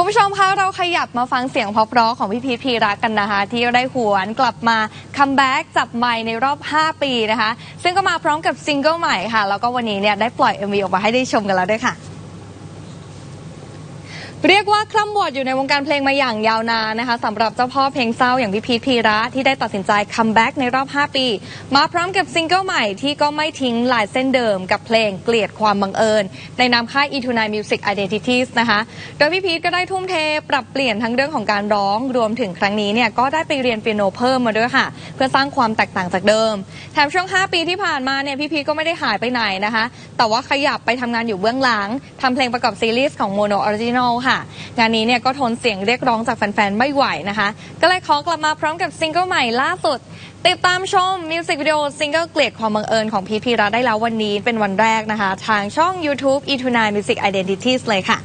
คุณผู้ชมคะเราขยับมาฟังเสียงเพราะๆของพี่พีทพีรักกันนะคะ ที่ได้หวนกลับมาคัมแบ็กจับไมค์ในรอบ 5 ปีนะคะ ซึ่งก็มาพร้อมกับซิงเกิลใหม่ค่ะ แล้วก็วันนี้เนี่ยได้ปล่อย MV ออกมาให้ได้ชมกันแล้วด้วยค่ะ เรียกว่าคล่ำวอดอยู่ในวงการเพลงมาอย่างยาวนานนะคะสำหรับเจ้าพ่อเพลงเศร้าอย่างพี่พีทพีระที่ได้ตัดสินใจคัมแบ็กในรอบ 5 ปี มาพร้อมกับซิงเกิลใหม่ที่ก็ไม่ทิ้งลายเส้นเดิมกับเพลงเกลียดความบังเอิญ ในนามค่าย e t u n i Music Identities นะคะโดยพี่พีทก็ได้ทุ่มเทปรับเปลี่ยนทั้งเรื่องของการร้องรวมถึงครั้งนี้เนี่ยก็ได้ไปเรียนเปียโนเพิ่มมาด้วยค่ะ เพื่อสร้างความแตกต่างจากเดิมแถมช่วง 5 ปีที่ผ่านมาเนี่ยพี่พีทก็ไม่ได้หายไปไหนนะคะ แต่ว่าขยับไปทำงานอยู่เบื้องหลังทำเพลงประกอบซีรีส์ของ Mono Original ค่ะงานนี้เนี่ยก็ทนเสียงเรียกร้องจากแฟนๆ ไม่ไหวนะคะ ก็เลยขอกลับมาพร้อมกับซิงเกิลใหม่ล่าสุด ติดตามชมมิวสิกวิดีโอซิงเกิลเกลียดความบังเอิญของพีทพีระได้แล้ววันนี้เป็นวันแรกนะคะ ทางช่อง YouTube e t u n i Music Identities เลยค่ะ